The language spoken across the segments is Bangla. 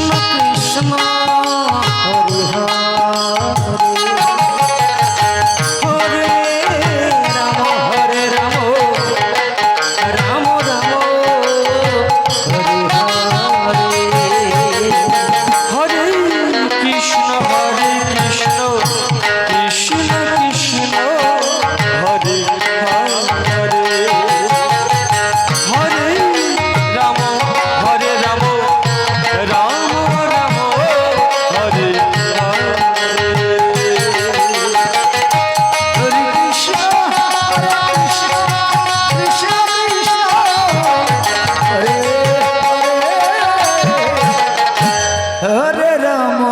Krishna Hari Hare Ram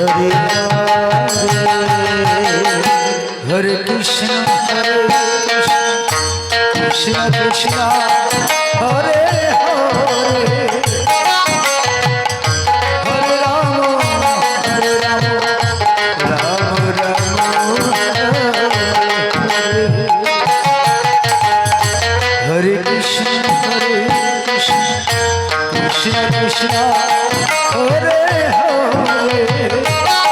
Hare Hare Krishna Hare Krishna Krishna Hare Hare Hare Krishna Hare Krishna Krishna Hare Hare